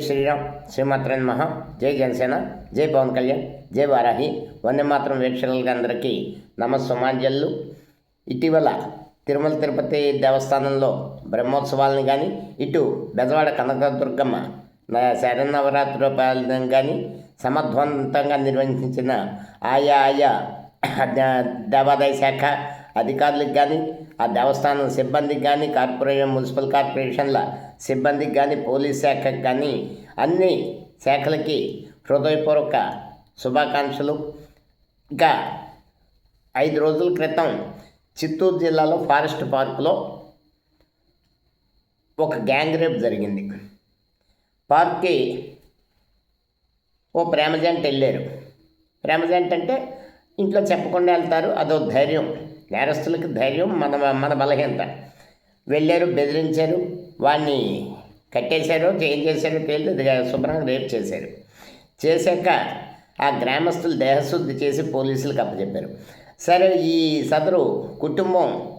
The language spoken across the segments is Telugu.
శ్రీరామ్ శ్రీమాత్ర మహా జై జనసేన జై పవన్ కళ్యాణ్ జై వారాహి. వందే మాత్రం వీక్షకులకి అందరికీ నమస్సుమాంజల్లు. ఇటీవల తిరుమల తిరుపతి దేవస్థానంలో బ్రహ్మోత్సవాలను కానీ ఇటు బెజవాడ కనకదుర్గమ్మ న- కానీ సమర్థవంతంగా నిర్వహించిన ఆయా ఆయా దేవాదాయ శాఖ అధికారులకు కానీ ఆ దేవస్థానం సిబ్బందికి కానీ కార్పొరేషన్ మున్సిపల్ కార్పొరేషన్ల సిబ్బందికి కానీ పోలీస్ శాఖకి కానీ అన్ని శాఖలకి హృదయపూర్వక శుభాకాంక్షలు. ఇంకా ఐదు రోజుల క్రితం చిత్తూరు జిల్లాలో ఫారెస్ట్ పార్కులో ఒక గ్యాంగ్ రేప్ జరిగింది. పార్క్కి ఓ ప్రేమజంట వెళ్ళారు. ప్రేమజంట అంటే ఇంట్లో చెప్పకుండా వెళ్తారు అదో ధైర్యం. నేరస్తులకు ధైర్యం మన మన బలహీనత. వెళ్ళారు బెదిరించారు వాడిని కట్టేశారు ఏం చేశారో తెలియదు శుభ్రంగా రేపు చేశారు. చేశాక ఆ గ్రామస్తులు దేహశుద్ధి చేసి పోలీసులకు అప్పచెప్పారు. సరే ఈ సదరు కుటుంబం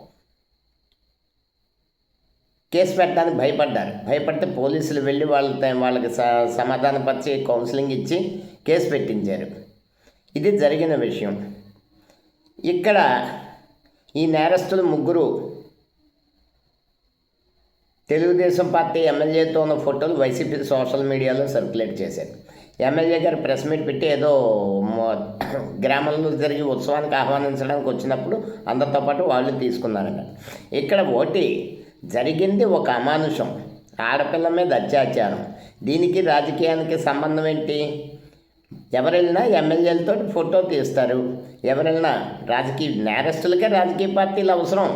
కేసు పెట్టడానికి భయపడ్డారు. భయపడితే పోలీసులు వెళ్ళి వాళ్ళ వాళ్ళకి స సమాధానపరిచి కౌన్సిలింగ్ ఇచ్చి కేసు పెట్టించారు. ఇది జరిగిన విషయం. ఇక్కడ ఈ నేరస్తులు ముగ్గురు తెలుగుదేశం పార్టీ ఎమ్మెల్యేతో ఉన్న ఫోటోలు వైసీపీ సోషల్ మీడియాలో సర్క్యులేట్ చేశారు. ఎమ్మెల్యే గారు ప్రెస్ మీట్ పెట్టి ఏదో గ్రామంలో జరిగే ఉత్సవానికి ఆహ్వానించడానికి వచ్చినప్పుడు అందరితో పాటు వాళ్ళు తీసుకున్నారట ఇక్కడ ఒకటి జరిగింది ఒక అమానుషం ఆడపిల్ల మీద అత్యాచారం. దీనికి రాజకీయానికి సంబంధం ఏంటి? ఎవరైనా ఎమ్మెల్యేలతో ఫోటో తీస్తారు. ఎవరైనా రాజకీయ నేరస్తులకే రాజకీయ పార్టీలు అవసరం.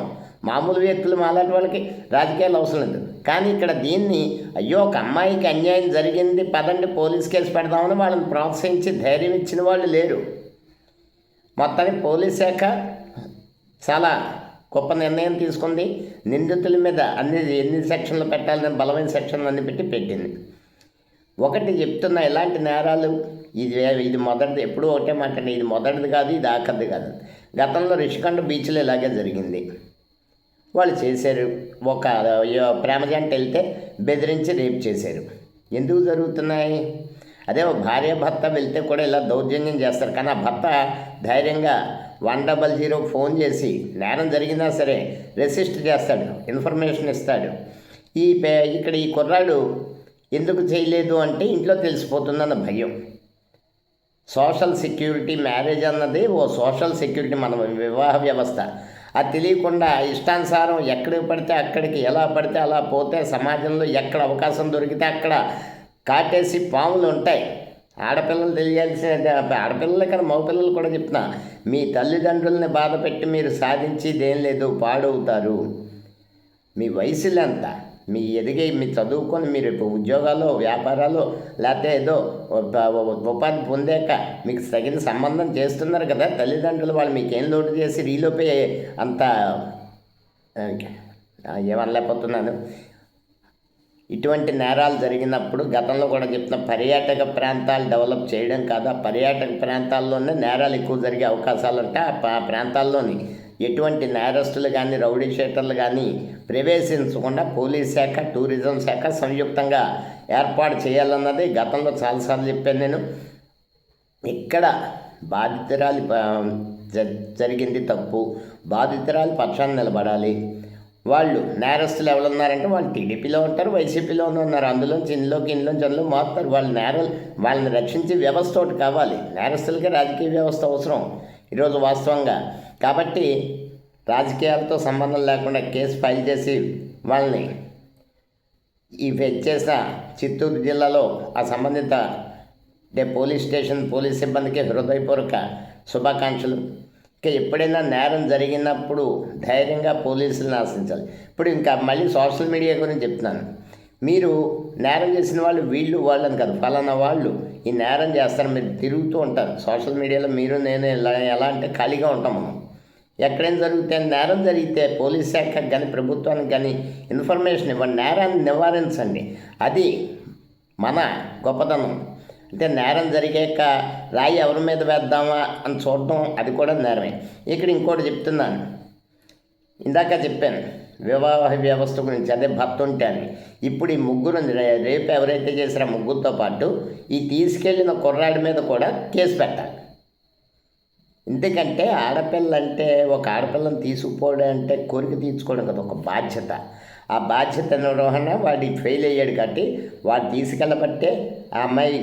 మామూలు వ్యక్తులు మాలాంటి వాళ్ళకి రాజకీయాలు అవసరం లేదు. కానీ ఇక్కడ దీన్ని అయ్యో ఒక అమ్మాయికి అన్యాయం జరిగింది పదండి పోలీస్ కేసు పెడదామని వాళ్ళని ప్రోత్సహించి ధైర్యం ఇచ్చిన వాళ్ళు లేరు. మొత్తానికి పోలీస్ శాఖ చాలా గొప్ప నిర్ణయం తీసుకుంది. నిందితుల మీద అన్ని ఎన్ని సెక్షన్లు పెట్టాలని బలమైన సెక్షన్లు అన్ని పెట్టి పెట్టింది. ఒకటి చెప్తున్న ఎలాంటి నేరాలు? ఇది ఇది మొదటిది ఎప్పుడూ ఒకటే మాట్లాడి ఇది మొదటిది కాదు ఇది ఆఖరిది కాదు. గతంలో రిషికొండ బీచ్లో ఇలాగే జరిగింది. వాళ్ళు చేశారు. ఒక ప్రేమ జంట వెళ్తే బెదిరించి రేపు చేశారు. ఎందుకు జరుగుతున్నాయి? అదే ఒక భార్య భర్త వెళ్తే కూడా ఇలా దౌర్జన్యం చేస్తారు. కానీ ఆ భర్త ధైర్యంగా వన్ డబల్ జీరో ఫోన్ చేసి నేరం జరిగినా సరే రెసిస్ట్ చేస్తాడు ఇన్ఫర్మేషన్ ఇస్తాడు. ఈ పే ఇక్కడ ఈ కుర్రాడు ఎందుకు చేయలేదు అంటే ఇంట్లో తెలిసిపోతుందన్న భయం. సోషల్ సెక్యూరిటీ మ్యారేజ్ అన్నది ఓ సోషల్ సెక్యూరిటీ మన వివాహ వ్యవస్థ. అది తెలియకుండా ఇష్టానుసారం ఎక్కడికి పడితే అక్కడికి ఎలా పడితే అలా పోతే సమాజంలో ఎక్కడ అవకాశం దొరికితే అక్కడ కాటేసి పాములు ఉంటాయి. ఆడపిల్లలు తెలియాల్సిన ఆడపిల్లలే కానీ మగపిల్లలు కూడా చెప్తున్నా. మీ తల్లిదండ్రుల్ని బాధపెట్టి మీరు సాధించి ఏం లేదు పాడవుతారు. మీ వయసులు ఎంత మీ ఎదిగే మీ చదువుకొని మీరు ఇప్పుడు ఉద్యోగాలు వ్యాపారాలు లేకపోతే ఏదో ఉపాధి పొందాక మీకు తగిన సంబంధం చేస్తున్నారు కదా తల్లిదండ్రులు వాళ్ళు మీకేం లోటు చేసి రీలోపే అంత ఏమనలేకపోతున్నాను. ఇటువంటి నేరాలు జరిగినప్పుడు గతంలో కూడా చెప్తున్న పర్యాటక ప్రాంతాలు డెవలప్ చేయడం కాదు. ఆ పర్యాటక ప్రాంతాల్లోనే నేరాలు ఎక్కువ జరిగే అవకాశాలు ఉంటాయి. ఆ పా- ప్రాంతాల్లోని ఎటువంటి నేరస్తులు కానీ రౌడీ షీటర్లు కానీ ప్రవేశించకుండా పోలీస్ శాఖ టూరిజం శాఖ సంయుక్తంగా ఏర్పాటు చేయాలన్నది గతంలో చాలాసార్లు చెప్పాను నేను. ఇక్కడ బాధితురాలి జ- జరిగింది తప్పు. బాధితురాలి పక్షాన్ని నిలబడాలి. వాళ్ళు నేరస్తులు ఎవరు ఉన్నారంటే వాళ్ళు టీడీపీలో ఉంటారు వైసీపీలోనే ఉన్నారు. అందులోంచి ఇందులోకి ఇందులోంచి అందులో మారుతారు. వాళ్ళు నేర వాళ్ళని రక్షించే వ్యవస్థ ఒకటి కావాలి. నేరస్తులకి రాజకీయ వ్యవస్థ అవసరం. ఈరోజు వాస్తవంగా కాబట్టి రాజకీయాలతో సంబంధం లేకుండా కేసు ఫైల్ చేసి వాళ్ళని ఈ ఫెచ్ చేసిన చిత్తూరు జిల్లాలో ఆ సంబంధిత పోలీస్ స్టేషన్ పోలీస్ సిబ్బందికి హృదయపూర్వక శుభాకాంక్షలు. ఇక ఎప్పుడైనా నేరం జరిగినప్పుడు ధైర్యంగా పోలీసులను ఆశించాలి. ఇప్పుడు ఇంకా మళ్ళీ సోషల్ మీడియా గురించి చెప్తున్నాను. మీరు నేరం చేసిన వాళ్ళు వీళ్ళు వాళ్ళని కాదు ఫలానా వాళ్ళు ఈ నేరం చేస్తారు మీరు తిరుగుతూ ఉంటారు. సోషల్ మీడియాలో మీరు నేను ఎలా ఎలా అంటే ఖాళీగా ఉంటాం మనం. ఎక్కడైనా జరిగితే నేరం జరిగితే పోలీస్ శాఖకు కానీ ప్రభుత్వానికి కానీ ఇన్ఫర్మేషన్ ఇవ్వండి. నేరాన్ని నివారించండి. అది మన గొప్పతనం. అంటే నేరం జరిగాక రాయి ఎవరి మీద వేద్దామా అని చూడటం అది కూడా నేరమే. ఇక్కడ ఇంకోటి చెప్తున్నాను. ఇందాక చెప్పాను వివాహ వ్యవస్థ గురించి. అదే భర్త ఉంటాను ఇప్పుడు ఈ ముగ్గురు రేపు ఎవరైతే చేసారో ముగ్గురితో పాటు ఈ తీసుకెళ్ళిన కుర్రాడి మీద కూడా కేసు పెట్టాలి. ఎందుకంటే ఆడపిల్ల అంటే ఒక ఆడపిల్లని తీసుకుపోవడం అంటే కోరిక తీర్చుకోవడం కదా ఒక బాధ్యత. ఆ బాధ్యత నిర్వహణ వాడి ఫెయిల్ అయ్యాడు కాబట్టి వాడు తీసుకెళ్ళబట్టే ఆ అమ్మాయి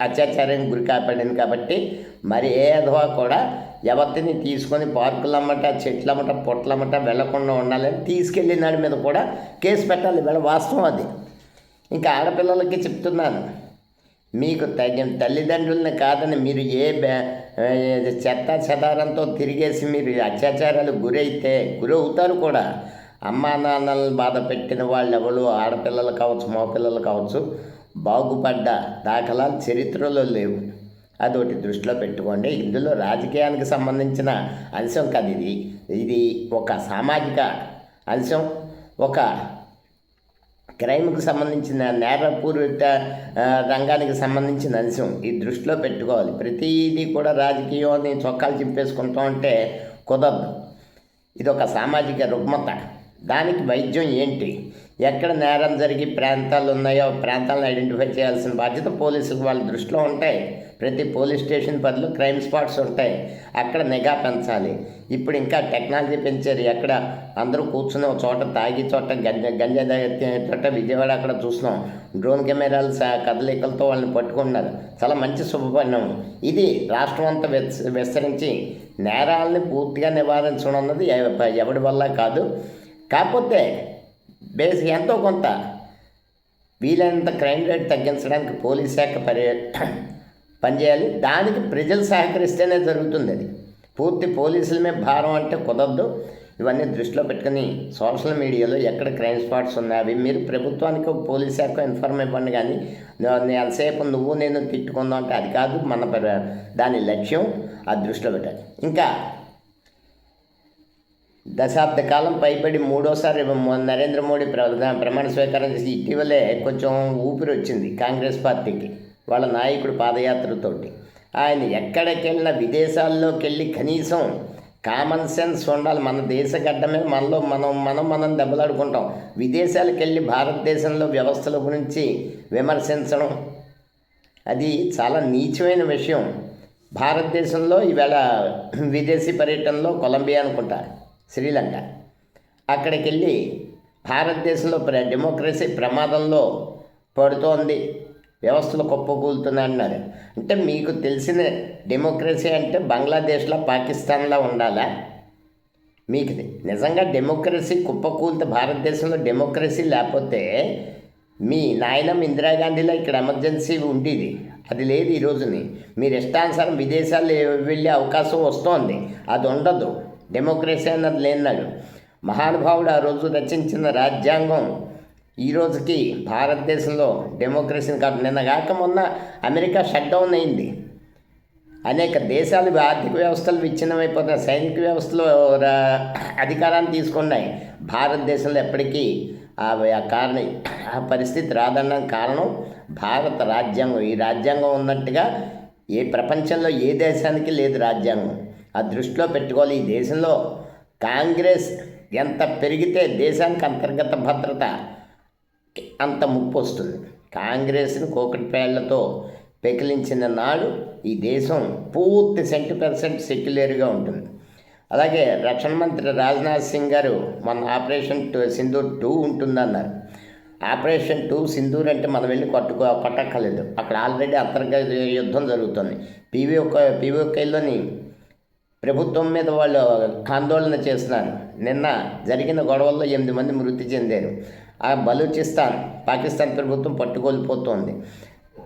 అత్యాచారానికి గురి కాపాడింది కాబట్టి మరి ఏ అధవా కూడా ఎవరిని తీసుకొని పార్కులమ్మట చెట్లమ్మట పొట్లమ్మట వెళ్ళకుండా ఉండాలని తీసుకెళ్ళినాడి మీద కూడా కేసు పెట్టాలి. వీళ్ళ వాస్తవం అది. ఇంకా ఆడపిల్లలకి చెప్తున్నాను. మీకు తగిన తల్లిదండ్రులని కాదని మీరు ఏ బ్యా ఏ చెత్త చెదారంతో తిరిగేసి మీరు అత్యాచారాలు గురైతే గురవుతారు కూడా. అమ్మా నాన్నలను బాధ పెట్టిన వాళ్ళు ఎవరు? ఆడపిల్లలు కావచ్చు మగపిల్లలు కావచ్చు బాగుపడ్డ దాఖలాలు చరిత్రలో లేవు. అదొకటి దృష్టిలో పెట్టుకోండి. ఇందులో రాజకీయానికి సంబంధించిన అంశం కాదు ఇది. ఇది ఒక సామాజిక అంశం ఒక క్రైమ్కి సంబంధించిన నేరపూరిత రంగానికి సంబంధించిన అంశం ఈ దృష్టిలో పెట్టుకోవాలి. ప్రతిదీ కూడా రాజకీయాన్ని చొక్కాలు చింపేసుకుంటూ ఉంటే కుదరదు. ఇది ఒక సామాజిక రుగ్మత. దానికి వైద్యం ఏంటి? ఎక్కడ నేరం జరిగి ప్రాంతాలు ఉన్నాయో ప్రాంతాలను ఐడెంటిఫై చేయాల్సిన బాధ్యత పోలీసులకు వాళ్ళ దృష్టిలో ఉంటాయి. ప్రతి పోలీస్ స్టేషన్ బదులు క్రైమ్ స్పాట్స్ ఉంటాయి. అక్కడ నిఘా పెంచాలి. ఇప్పుడు ఇంకా టెక్నాలజీ పెంచారు. ఎక్కడ అందరూ కూర్చుని ఒక చోట తాగి చోట గంజ గంజా చోట విజయవాడ అక్కడ చూస్తున్నాం. డ్రోన్ కెమెరాలు కదలికలతో వాళ్ళని పట్టుకున్నారు చాలా మంచి శుభపరిణామం. ఇది రాష్ట్రం అంతా విస్తరించి నేరాలని పూర్తిగా నివారించడం అన్నది ఎవడి వల్ల కాదు. కాకపోతే బేస్ ఎంతో కొంత వీలైనంత క్రైమ్ రేట్ తగ్గించడానికి పోలీస్ శాఖ పరి పనిచేయాలి. దానికి ప్రజలు సహకరిస్తేనే జరుగుతుంది అది. పూర్తి పోలీసుల మీద భారం అంటే కుదరదు. ఇవన్నీ దృష్టిలో పెట్టుకుని సోషల్ మీడియాలో ఎక్కడ క్రైమ్ స్పాట్స్ ఉన్నాయి అవి మీరు ప్రభుత్వానికి పోలీస్ శాఖ ఇన్ఫార్మ్ ఇవ్వండి కానీ ఎంతసేపు నువ్వు నేను తిట్టుకుందాం అంటే అది కాదు మన పరి- దాని లక్ష్యం ఆ దృష్టిలో పెట్టాలి. ఇంకా దశాబ్ద కాలం పైబడి మూడోసారి నరేంద్ర మోడీ ప్రధా ప్రమాణ స్వీకారం చేసి ఇటీవలే కొంచెం ఊపిరి వచ్చింది కాంగ్రెస్ పార్టీకి వాళ్ళ నాయకుడు పాదయాత్రతోటి. ఆయన ఎక్కడికి వెళ్ళినా విదేశాల్లోకి వెళ్ళి కనీసం కామన్ సెన్స్ ఉండాలి. మన దేశ గడ్డమే మనలో మనం మనం మనం దెబ్బలాడుకుంటాం. విదేశాలకు వెళ్ళి భారతదేశంలో వ్యవస్థల గురించి విమర్శించడం అది చాలా నీచమైన విషయం. భారతదేశంలో ఈవేళ విదేశీ పర్యటనలో కొలంబియా అనుకుంటా. శ్రీలంక. అక్కడికి వెళ్ళి భారతదేశంలో ప్ర డెమోక్రసీ ప్రమాదంలో పడుతోంది. వ్యవస్థలు కుప్పకూలుతున్నాయి అన్నారు. అంటే మీకు తెలిసిన డెమోక్రసీ అంటే బంగ్లాదేశ్లో పాకిస్తాన్లో ఉండాలా? మీకు నిజంగా డెమోక్రసీ కుప్పకూలిత భారతదేశంలో డెమోక్రసీ లేకపోతే మీ నాయనం ఇందిరాగాంధీలో ఇక్కడ ఎమర్జెన్సీ ఉండేది. అది లేదు ఈ రోజుని. మీరు ఇష్టానుసారం విదేశాలు వెళ్ళే అవకాశం వస్తోంది. అది ఉండదు. డెమోక్రసీ అన్నది లేన్నాడు. మహానుభావుడు ఆ రోజు రచించిన రాజ్యాంగం ఈ రోజుకి భారతదేశంలో డెమోక్రసీని కాదు నిన్న కాక మొన్న అమెరికా షట్ డౌన్ అయింది. అనేక దేశాలు ఆర్థిక వ్యవస్థలు విచ్ఛిన్నమైపోతున్నాయి. సైనిక వ్యవస్థలు అధికారాన్ని తీసుకున్నాయి. భారతదేశంలో ఎప్పటికీ ఆ కారణం ఆ పరిస్థితి రాదన్న కారణం భారత రాజ్యాంగం. ఈ రాజ్యాంగం ఉన్నట్టుగా ఏ ప్రపంచంలో ఏ దేశానికి లేదు రాజ్యాంగం. ఆ దృష్టిలో పెట్టుకోవాలి. ఈ దేశంలో కాంగ్రెస్ ఎంత పెరిగితే దేశానికి అంతర్గత భద్రత అంత ముప్పు వస్తుంది. కాంగ్రెస్ని కోకటిపేళ్ళతో పెకిలించిన నాడు ఈ దేశం పూర్తి సెంటు పర్సెంట్ సెక్యులర్గా ఉంటుంది. అలాగే రక్షణ మంత్రి రాజ్నాథ్ సింగ్ గారు మన ఆపరేషన్ టూ సింధూర్ టూ ఉంటుందన్నారు. ఆపరేషన్ టూ సింధూర్ అంటే మనం వెళ్ళి కొట్టుకో కొట్టక్కర్లేదు. అక్కడ ఆల్రెడీ అంతర్గత యుద్ధం జరుగుతుంది. పీవీఓక పీవీఓకేలోని ప్రభుత్వం మీద వాళ్ళు ఆందోళన చేస్తున్నారు. నిన్న జరిగిన గొడవల్లో ఎనిమిది మంది మృతి చెందారు. ఆ బలూచిస్తాన్ పాకిస్తాన్ ప్రభుత్వం పట్టుకోల్పోతోంది.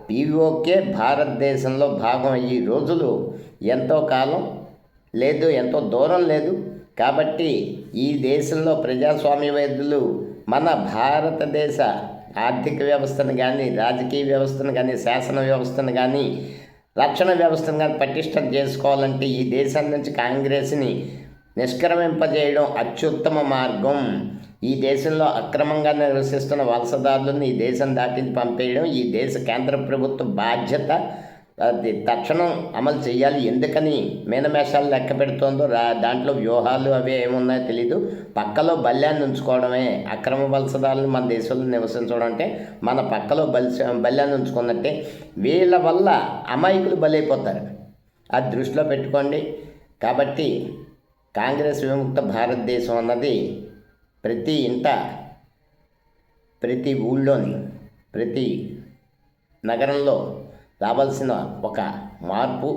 పీఓకే భారతదేశంలో భాగం ఈ రోజులు ఎంతో కాలం లేదు ఎంతో దూరం లేదు. కాబట్టి ఈ దేశంలో ప్రజాస్వామ్యవేదులు మన భారతదేశ ఆర్థిక వ్యవస్థను కానీ రాజకీయ వ్యవస్థను కానీ శాసన వ్యవస్థను కానీ రక్షణ వ్యవస్థను కానీ పటిష్టం చేసుకోవాలంటే ఈ దేశం నుంచి కాంగ్రెస్ని నిష్క్రమింపజేయడం అత్యుత్తమ మార్గం. ఈ దేశంలో అక్రమంగా నివసిస్తున్న వలసదారులను ఈ దేశం దాటించి పంపేయడం ఈ దేశ కేంద్ర ప్రభుత్వ బాధ్యత. అది తక్షణం అమలు చేయాలి. ఎందుకని? మీనమేషాలు లెక్క పెడుతోందో రా దాంట్లో వ్యూహాలు అవి ఏమున్నాయో తెలీదు. పక్కలో బల్యాన్ని ఉంచుకోవడమే. అక్రమ వలసదారులు మన దేశంలో నివసించడం అంటే మన పక్కలో బలి బల్యాన్ని ఉంచుకున్నట్టే. వీళ్ళ వల్ల అమాయకులు బలైపోతారు. అది దృష్టిలో పెట్టుకోండి. కాబట్టి కాంగ్రెస్ విముక్త భారతదేశం అన్నది ప్రతి ఇంట ప్రతి ఊళ్ళోని ప్రతి నగరంలో రావాల్సిన ఒక మార్పు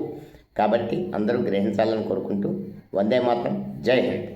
కాబట్టి అందరూ గ్రహించాలని కోరుకుంటూ వందే మాత్రం జై హింద్.